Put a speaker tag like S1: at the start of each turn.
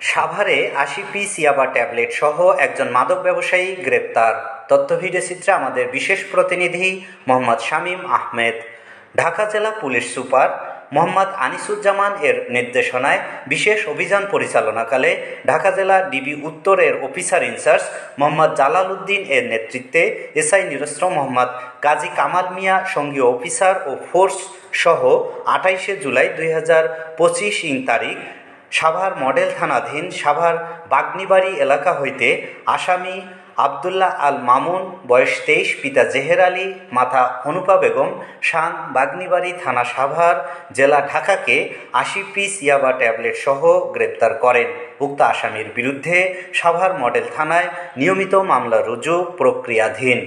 S1: সাভারে আশি পিস ইয়াবা ট্যাবলেট সহ একজন মাদক ব্যবসায়ী গ্রেপ্তার। তথ্য ভিডিও চিত্রে আমাদের বিশেষ প্রতিনিধি মোহাম্মদ শামীম আহমেদ। ঢাকা জেলা পুলিশ সুপার মোহাম্মদ আনিসুজ্জামান এর নির্দেশনায় বিশেষ অভিযান পরিচালনাকালে ঢাকা জেলা ডিবি উত্তরের officer in charge Mohammad Jalal Uddin এর নেতৃত্বে এসআই নিরস্ত্র মোহাম্মদ কাজী কামাল মিয়া, সঙ্গীয় অফিসার ও ফোর্স সহ আঠাইশে জুলাই দুই হাজার পঁচিশ ইং তারিখ সাভার মডেল থানাধীন সাভার বাগনিবাড়ি এলাকা হইতে আসামি আবদুল্লাহ আল মামুন, বয়স তেইশ, পিতা জেহের আলী মাথা অনুপা বেগম, শান বাগনিবাড়ি থানা সাভার, জেলা ঢাকাকে আশি পিস ইয়াবা ট্যাবলেট সহ গ্রেপ্তার করেন। উক্ত আসামির বিরুদ্ধে সাভার মডেল থানায় নিয়মিত মামলা রুজু প্রক্রিয়াধীন।